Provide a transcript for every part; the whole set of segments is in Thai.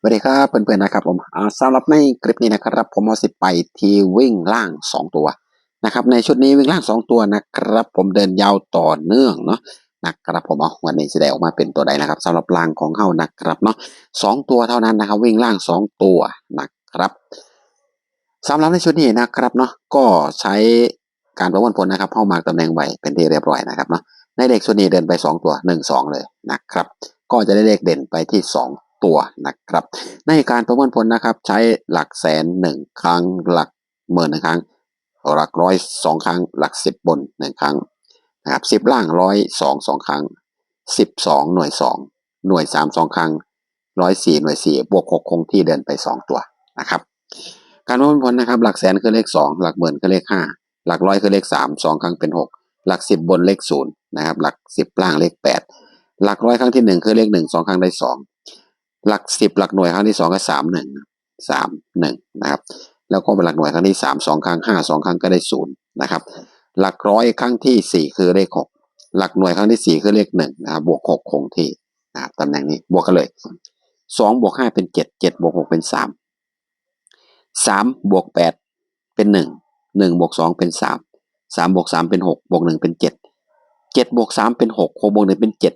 สวัสดีครับเพื่อนๆนะครับผมสำหรับในคลิปนี้นะครับ ผมเอาสิไปที่วิ่งล่าง 2 ตัวนะครับ ในชุดนี้วิ่งล่าง 2 ตัวนะครับ ผมเดินยาวต่อเนื่องเนาะนะครับผมเอาวันนี้แสดงออกมาเป็นตัวใดนะครับสำหรับล่างของเขานะครับเนาะสองตัวเท่านั้นนะครับ วิ่งล่าง 2 ตัวนะครับสำหรับในชุดนี้นะครับเนาะก็ใช้การประมวลผลนะครับเข้ามาตำแหน่งไวเป็นที่เรียบร้อยนะครับเนาะในเด็กชุดนี้เดินไป 2 ตัว 1 2 เลยนะครับ ก็จะได้เลขเด่นไปที่ 2 ตัวนะครับ ในการประเมวลผลนะครับ ใช้หลักแสนหนึ่งครั้ง หลักหมื่นหนึ่งครั้ง หลักร้อยสองครั้ง หลักสิบบนหนึ่งครั้งนะครับสิบล่างร้อยสองสองครั้งสิบสองหน่วยสองหน่วยสามสองครั้งร้อยสี่หน่วยสี่บวกหกคงที่เดินไปสองตัวนะครับ การประเมวลผลนะครับ หลักแสนคือเลขสองหลักหมื่นคือเลขห้าหลักร้อยคือเลขสามสองครั้งเป็นหกหลักสิบบนเลขศูนย์นะครับ หลักสิบล่างเลขแปดหลักร้อยครั้งที่หนึ่งคือเลขหนึ่งสองครั้งได้สอง หลักสิบหลักหน่วยครั้งที่สองก็สามหนึ่งสามหนึ่งนะครับ แล้วก็เป็นหลักหน่วยครั้งที่สามสองครั้งห้าสองครั้งก็ได้ศูนย์นะครับ หลักร้อยครั้งที่สี่คือเลขหกหลักหน่วยครั้งที่สี่คือเลขหนึ่งนะครับบวกหกคงที่นะครับตำแหน่งนี้บวกกันเลยสองบวกห้าเป็นเจ็ดเจ็ดบวกหกเป็นสามสามบวกแปดเป็นหนึ่งหนึ่งบวกสองเป็นสามสามบวกสามเป็นหกบวกหนึ่งเป็นเจ็ดเจ็ดบวกสามเป็นหกหกบวกหนึ่งเป็นเจ็ด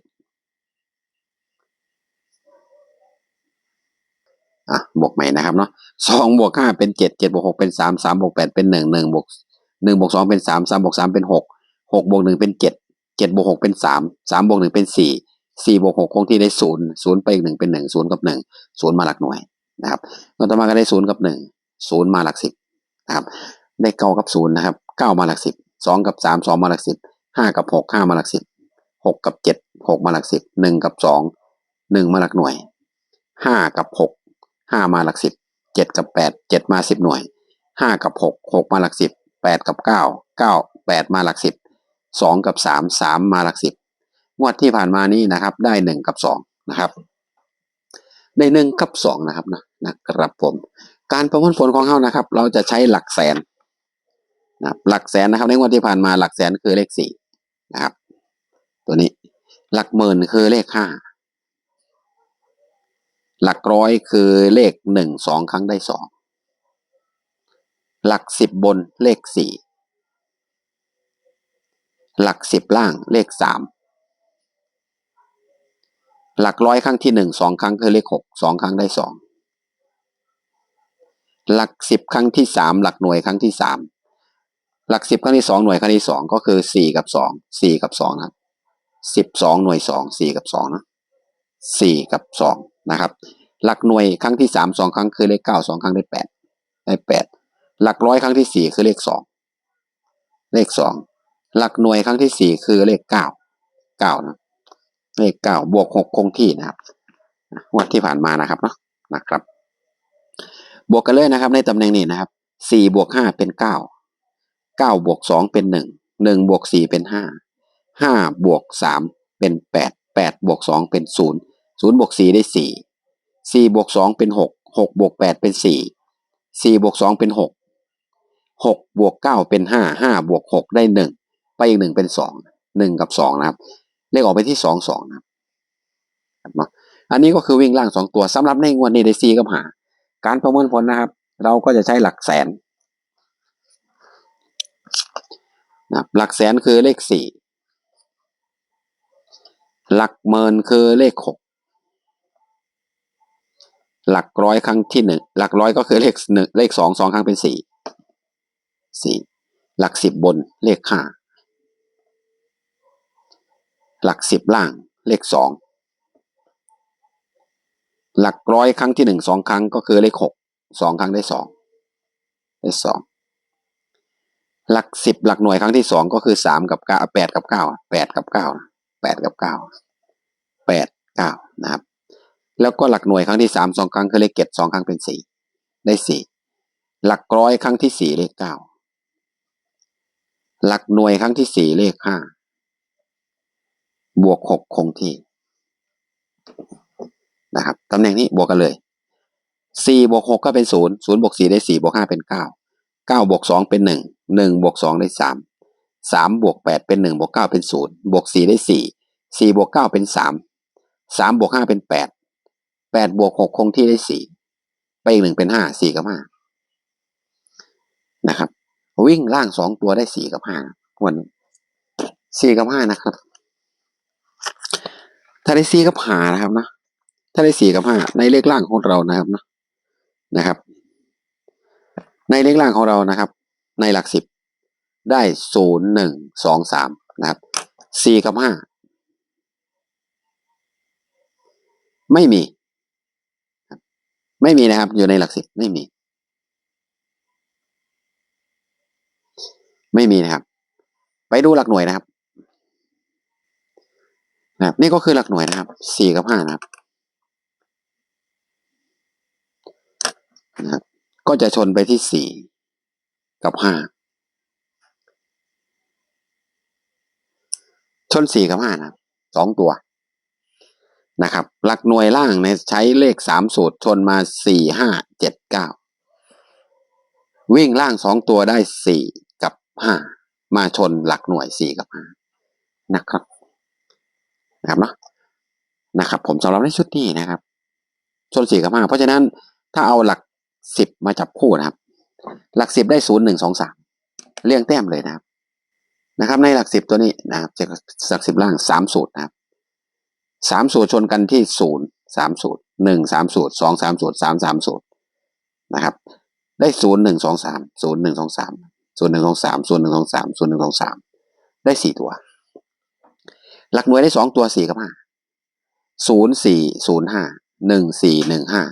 อะบวกใหม่นะครับเนาะสองบวกห้าเป็นเจ็ดเจ็ดบวกหกเป็นสามสามบวกแปดเป็นหนึ่งหนึ่งบวกหนึ่งบวกสองเป็นสามสามบวกสามเป็นหกหกบวกหนึ่งเป็นเจ็ดเจ็ดบวกหกเป็นสามสามบวกหนึ่งเป็นสี่สี่บวกหกคงที่ได้ศูนย์ศูนย์ไปอีกหนึ่งเป็นหนึ่งศูนย์กับหนึ่งศูนย์มาหลักหน่วยนะครับก็ต่อมาก็ได้ศูนย์กับหนึ่งศูนย์มาหลักสิบนะครับ ได้เก้ากับศูนย์นะครับเก้ามาหลักสิบสองกับสามสองมาหลักสิบห้ากับหกห้ามาหลักสิบหกกับเจ็ดหกมาหลักสิบหนึ่งกับสองหนึ่งมาหลักหน่วยห้ากับหก ห้ามาหลักสิบเจ็ดกับแปดเจ็ดมาสิบหน่วยห้ากับหกหกมาหลักสิบแปดกับเก้าเก้าแปดมาหลักสิบสองกับสามสามมาหลักสิบงวดที่ผ่านมานี้นะครับได้หนึ่งกับสองนะครับได้หนึ่งกับสองนะครับนะนะครับผม การประมวลผลของเขานะครับ เราจะใช้หลักแสนนะหลักแสนนะครับในงวดที่ผ่านมาหลักแสนคือเลขสี่นะครับ ตัวนี้หลักหมื่นคือเลขห้า หลักร้อยคือเลขหนึ่งสองครั้งได้สองหลักสิบบนเลขสี่หลักสิบล่างเลขสามหลักร้อยครั้งที่หนึ่งสองครั้งคือเลขหกสองครั้งได้สองหลักสิบครั้งที่สามหลักหน่วยครั้งที่สามหลักสิบครั้งที่สองหน่วยครั้งที่สองก็คือสี่กับสองสี่กับสองนะสิบสองหน่วยสองสี่กับสองนะสี่กับสอง นะครับ หลักหน่วยครั้งที่สามสองครั้งคือเลขเก้าสองครั้งได้แปดได้แปดหลักร้อยครั้งที่สี่คือเลขสองเลขสองหลักหน่วยครั้งที่สี่คือเลขเก้าเก้านะเลขเก้าบวกหกคงที่นะครับงวดที่ผ่านมานะครับเนาะนะครับ บวกกันเลยนะครับ ในตำแหน่งนี้นะครับสี่บวกห้าเป็นเก้าเก้าบวกสองเป็นหนึ่งหนึ่งบวกสี่เป็นห้าห้าบวกสามเป็นแปดแปดบวกสองเป็นศูนย์ ศูนย์บวกสี่ได้สี่สี่บวกสองเป็นหกหกบวกแปดเป็นสี่สี่บวกสองเป็นหกหกบวกเก้าเป็นห้าห้าบวกหกได้หนึ่งไปอีกหนึ่งเป็นสองหนึ่งกับสองนะครับ เลขออกไปที่สองสองนะครับอันนี้ก็คือวิ่งล่างสองตัวสำหรับในงวดนี้ได้ซีกับหาการประเมินผลนะครับ เราก็จะใช้หลักแสนนะหลักแสนคือเลขสี่หลักหมื่นคือเลขหก หลักร้อยครั้งที่หนึ่งหลักร้อยก็คือเลขหนึ่งเลขสองสองครั้งเป็นสี่สี่หลักสิบบนเลขห้าหลักสิบล่างเลขสองหลักร้อยครั้งที่หนึ่งสองครั้งก็คือเลขหกสองครั้งได้สองได้สองหลักสิบหลักหน่วยครั้งที่สองก็คือสามกับเก้าแปดกับเก้าแปดกับเก้าแปดกับเก้าแปดเก้านะครับ แล้วก็หลักหน่วยครั้งที่สามสองครั้งคือเลขเจ็ดสองครั้งเป็นสี่ได้สี่หลักร้อยครั้งที่สี่เลขเก้าหลักหน่วยครั้งที่สี่เลขห้าบวกหกคงที่นะครับตำแหน่งนี้บวกกันเลยสี่บวกหกก็เป็นศูนย์ศูนย์บวกสี่ได้สี่บวกห้าเป็นเก้าเก้าบวกสองเป็นหนึ่งหนึ่งบวกสองได้สามสามบวกแปดเป็นหนึ่งบวกเก้าเป็นศูนย์บวกสี่ได้สี่สี่บวกเก้าเป็นสามสามบวกห้าเป็นแปด แปดบวกหกคงที่ได้สี่ไปอีกหนึ่งเป็นห้าสี่กับห้านะครับ วิ่งล่างสองตัวได้สี่กับห้าวันสี่กับห้านะครับ ถ้าได้สี่กับห้านะครับนะถ้าได้สี่กับห้าในเลขล่างของเรานะครับนะนะครับ ในเลขล่างของเรานะครับ ในหลักสิบได้ศูนย์หนึ่งสองสามนะครับสี่กับห้าไม่มี ไม่มีนะครับ อยู่ในหลักสิบไม่มี ไม่มีนะครับ ไปดูหลักหน่วยนะครับนะครับ นี่ก็คือหลักหน่วยนะครับสี่กับห้านะครับนะครับ ก็จะชนไปที่สี่กับห้าชนสี่กับห้านะครับสองตัว นะครับ หลักหน่วยล่างในใช้เลขสามสูตรชนมาสี่ห้าเจ็ดเก้าวิ่งล่างสองตัวได้สี่กับห้ามาชนหลักหน่วยสี่กับห้านะครับนะครับเนาะนะครับ ผมสำหรับในชุดนี้นะครับ ชนสี่กับห้าเพราะฉะนั้นถ้าเอาหลักสิบมาจับคู่นะครับ หลักสิบได้ศูนย์หนึ่งสองสามเรียงแต้มเลยนะครับ นะครับ ในหลักสิบตัวนี้นะครับจะหลักสิบล่างสามสูตรนะครับ สามสูตรชนกันที่ศูนย์สามสูตรหนึ่งสามสูตรสองสามสูตรสามสามสูตรนะครับ ได้ศูนย์หนึ่งสองสามศูนย์หนึ่งสองสามศูนย์หนึ่งสองสามศูนย์หนึ่งสองสามศูนย์หนึ่งสองสามได้สี่ตัว หลักหน่วยได้สองตัวสี่กับห้าศูนย์สี่ศูนย์ห้าหนึ่งสี่หนึ่งห้า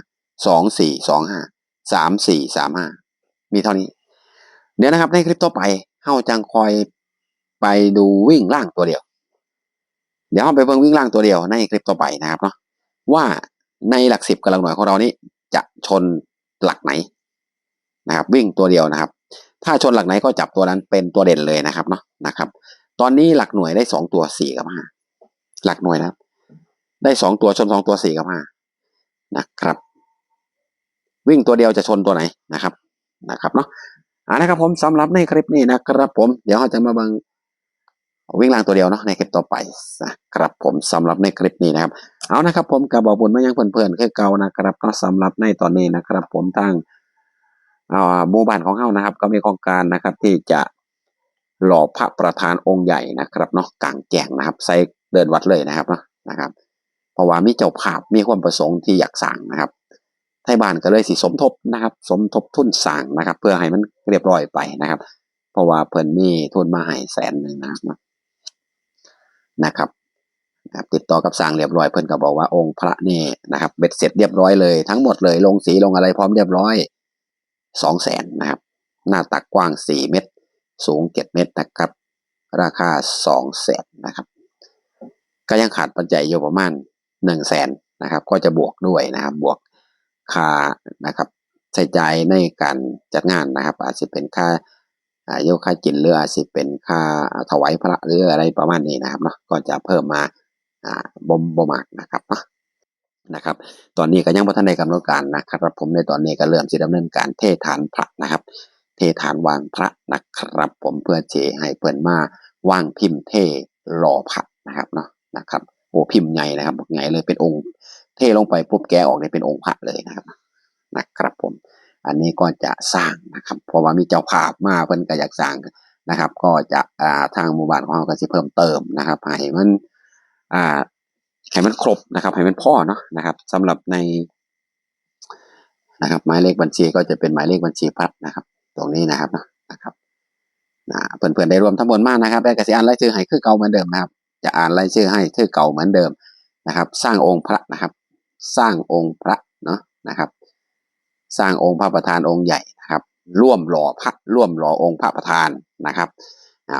สองสี่สองห้าสามสี่สามห้ามีเท่านี้ เดี๋ยวนะครับในคลิปต่อไปเฮาจังคอยไปดูวิ่งล่างตัวเดียว เดี๋ยวเราไปเบิ่งวิ่งล่างตัวเดียวในคลิปต่อไปนะครับเนาะว่าในหลักสิบกับหลักหน่วยของเรานี้จะชนหลักไหนนะครับ วิ่งตัวเดียวนะครับ ถ้าชนหลักไหนก็จับตัวนั้นเป็นตัวเด่นเลยนะครับเนาะนะครับ ตอนนี้หลักหน่วยได้สองตัวสี่กับห้าหลักหน่วยนะครับ ได้สองตัวชนสองตัวสี่กับห้านะครับ วิ่งตัวเดียวจะชนตัวไหนนะครับนะครับเนาะอ่านะครับผมสำหรับในคลิปนี้นะครับผมเดี๋ยวเราจะมาเบิ่ง วิ่งล่างตัวเดียวเนาะในคลิปต่อไปนะครับผมสำหรับในคลิปนี้นะครับ เอานะครับ ผมกับบอกบุญมายังเพื่อนๆคือเก่านะครับก็สำหรับในตอนนี้นะครับ ผมทางอ่าหมู่บ้านของเฮานะครับ ก็มีโครงการนะครับที่จะหล่อพระประธานองค์ใหญ่นะครับเนาะกลางแจ้งนะครับใส่เดินวัดเลยนะครับเนาะนะครับ เพราะว่ามีเจ้าภาพมีความประสงค์ที่อยากสร้างนะครับไทยบ้านก็เลยสิสมทบนะครับ สมทบทุนสร้างนะครับ เพื่อให้มันเรียบร้อยไปนะครับ เพราะว่าเพิ่นมีทุนมาให้แสนหนึ่งนะครับ นะครับติดต่อกับสร้างเรียบร้อยเพิ่อนก็บอกว่าองค์พระนี่นะครับเบ็ดเสร็จเรียบร้อยเลยทั้งหมดเลยลงสีลงอะไรพร้อมเรียบร้อยสองแสนนะครับ หน้าตักกว้างสี่เมตร สูงเจ็ดเมตรนะครับ ราคาสองแสนนะครับ ก็ยังขาดปัจจัยอยู่ประมาณหนึ่งแสนนะครับ ก็จะบวกด้วยนะครับ บวกค่านะครับใช้จ่ายในการจัดงานนะครับ อาจจะเป็นค่า โยค่ากินหรืออาจจะเป็นค่าถวายพระหรืออะไรประมาณนี้นะครับเนาะก็จะเพิ่มมาบ่มบ่มากนะครับเนาะนะครับ ตอนนี้ก็ยังบ่ทันได้กำหนดการนะครับ ผมในตอนนี้ก็เริ่มจะดำเนินการเทฐานพระนะครับ เทฐานวางพระนะครับ ผมเพื่อเจให้เพิ่นมาวางพิมพ์เทหล่อพระนะครับเนาะนะครับโอ้พิมพ์ใหญ่นะครับใหญ่เลยเป็นองค์ เทลงไปปุ๊บแกะออกเนี่ยเป็นองค์พระเลยนะครับนะครับผม อันนี้ก็จะสร้างนะครับ เพราะว่ามีเจ้าภาพมาเพิ่นก็อยากสร้างนะครับ ก็จะอ่าทางหมู่บ้านของเราก็สิเพิ่มเติมนะครับให้มันอ่าให้มันครบนะครับให้มันพ่อเนาะนะครับสำหรับในนะครับหมายเลขบัญชีก็จะเป็นหมายเลขบัญชีพัดนะครับ ตรงนี้นะครับนะครับนะเพื่อนๆได้รวมทั้งหมดมากนะครับได้กสิอ่านรายชื่อให้คือเก่าเหมือนเดิมนะครับ จะอ่านรายชื่อให้คือเก่าเหมือนเดิมนะครับ สร้างองค์พระนะครับ สร้างองค์พระเนาะนะครับ สร้างองค์พระประธานองค์ใหญ่นะครับ ร่วมหล่อพระร่วมหล่อองค์พระประธานนะครับ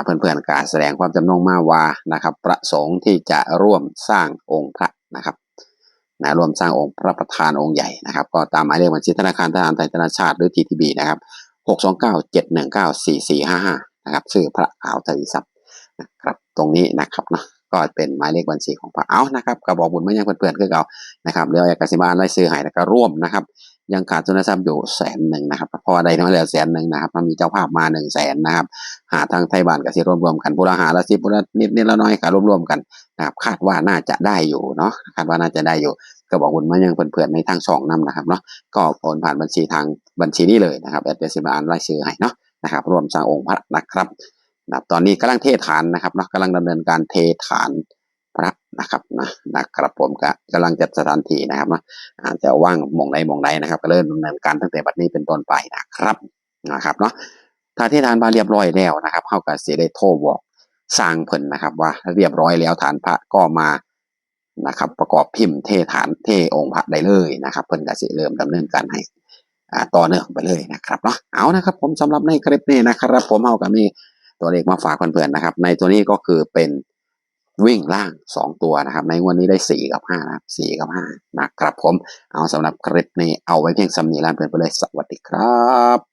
เพื่อนๆการแสดงความจำนงมาว่านะครับ ประสงค์ที่จะร่วมสร้างองค์พระนะครับนะร่วมสร้างองค์พระประธานองค์ใหญ่นะครับ ก็ตามหมายเลขบัญชีธนาคารทหารไทยธนาชาติหรือ TTB นะครับหกสองเก้าเจ็ดหนึ่งเก้าสี่สี่ห้าห้านะครับชื่อพระขาวทวีทรัพย์นะครับ ตรงนี้นะครับเนาะก็เป็นหมายเลขบัญชีของพระเอานะครับกระบอกบุญมายังเพื่อนๆคือเรานะครับเดี๋ยวอยากสิบานไล่ซื้อให้แล้วก็ร่วมนะครับ ยังขาดทุนทรัพย์อยู่แสนหนึ่งนะครับพอได้ทั้งเหลือแสนหนึ่งนะครับมันมีเจ้าภาพมาหนึ่งแสนนะครับ หาทางไทยบ้านกับสิรวมรวมกันบุรหาละสิบุรนิดนิดละน้อยค่ะรวมรวมกันนะครับคาดว่าน่าจะได้อยู่เนาะคาดว่าน่าจะได้อยู่ ก็บอกบุญมายังเพื่อนๆในทางช่องนํนะครับเนาะก็โอนผ่านบัญชีทางบัญชีนี้เลยนะครับแอดเดซิมาอ่านรายชื่อให้เนาะนะครับ รวมสร้างองค์พระนะครับนะครับตอนนี้กำลังเทฐานนะครับเนาะกำลังดำเนินการเทฐานพระ นะครับนะนะครับผมก็กำลังจัดสถานที่นะครับนะอาจจะว่างมองใดหมองใดนะครับ ก็เริ่มดำเนินการตั้งแต่บัดนี้เป็นต้นไปนะครับนะครับเนาะถ้าเทฐานมาเรียบร้อยแล้วนะครับเฮาก็สิได้โทรบอกสร้างเพิ่นนะครับ ว่าเรียบร้อยแล้วฐานพระก็มานะครับ ประกอบพิมพ์เทฐานเทองค์พระได้เลยนะครับ เพิ่นก็สิเริ่มดำเนินการให้อ่าต่อเนื่องไปเลยนะครับเนาะเอานะครับ ผมสำหรับในคลิปนี้นะครับ ผมเฮาก็มีตัวเลขมาฝากเพื่อนๆนะครับ ในตัวนี้ก็คือเป็น วิ่งล่างสองตัวนะครับ ในงวันนี้ได้สี่กับห้านะครับสี่กับห้านะครับผม เอาสำหรับคลิปนี้เอาไว้เพียงสำนีลานเพื่อนไปเลย สวัสดีครับ